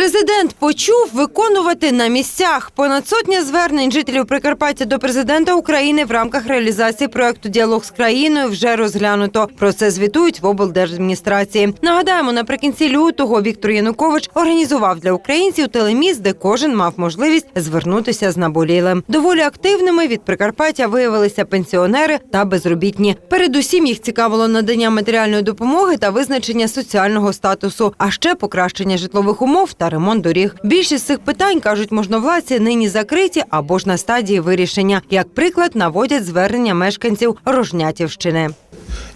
Президент почув виконувати на місцях. Понад сотня звернень жителів Прикарпаття до президента України в рамках реалізації проекту Діалог з країною вже розглянуто. Про це звітують в облдержадміністрації. Нагадаємо, наприкінці лютого Віктор Янукович організував для українців телеміст, де кожен мав можливість звернутися з наболілим. Доволі активними від Прикарпаття виявилися пенсіонери та безробітні. Передусім їх цікавило надання матеріальної допомоги та визначення соціального статусу, а ще покращення житлових умов та ремонт доріг. Більшість цих питань кажуть можновладці нині закриті або ж на стадії вирішення. Як приклад наводять звернення мешканців Рожнятівщини.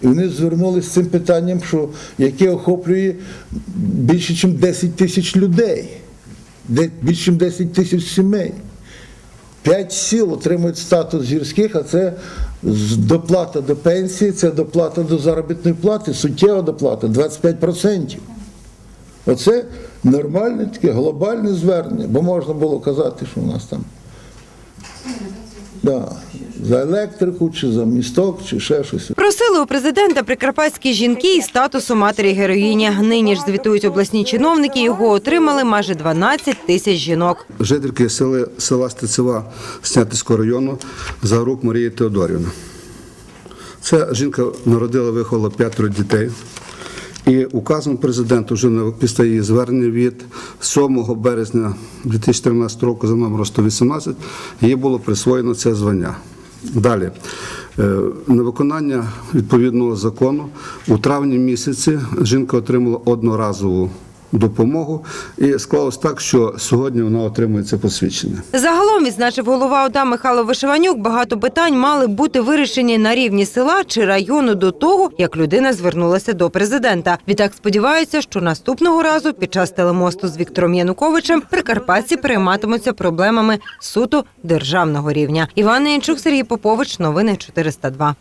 І вони звернулися з цим питанням, що яке охоплює більше, ніж 10 тисяч людей, де більше, ніж 10 тисяч сімей. П'ять сіл отримують статус гірських, а це доплата до пенсії, це доплата до заробітної плати, суттєва доплата 25%. Оце нормальне таке глобальне звернення, бо можна було казати, що у нас там да, за електрику, чи за місток, чи ще щось. Просили у президента прикарпатські жінки із статусу матері героїні. Нині ж звітують обласні чиновники. Його отримали майже 12 тисяч жінок. жительки села, села Стецева Снятинського району Загорук Марія Теодорівна. Ця жінка народила, виховала п'ятеро дітей. І указом президента вже на- після її звернення від 7 березня 2013 року за номером 118 їй було присвоєно це звання. Далі. Е, На виконання відповідного закону у травні місяці жінка отримала одноразову допомогу і склалось так, що сьогодні вона отримує це посвідчення. Загалом відзначив голова ОДА Михайло Вишиванюк. Багато питань мали бути вирішені на рівні села чи району до того, як людина звернулася до президента. Відтак сподіваються, що наступного разу під час телемосту з Віктором Януковичем прикарпатці перейматимуться проблемами суто державного рівня. Іван Янчук, Сергій Попович. Новини 402.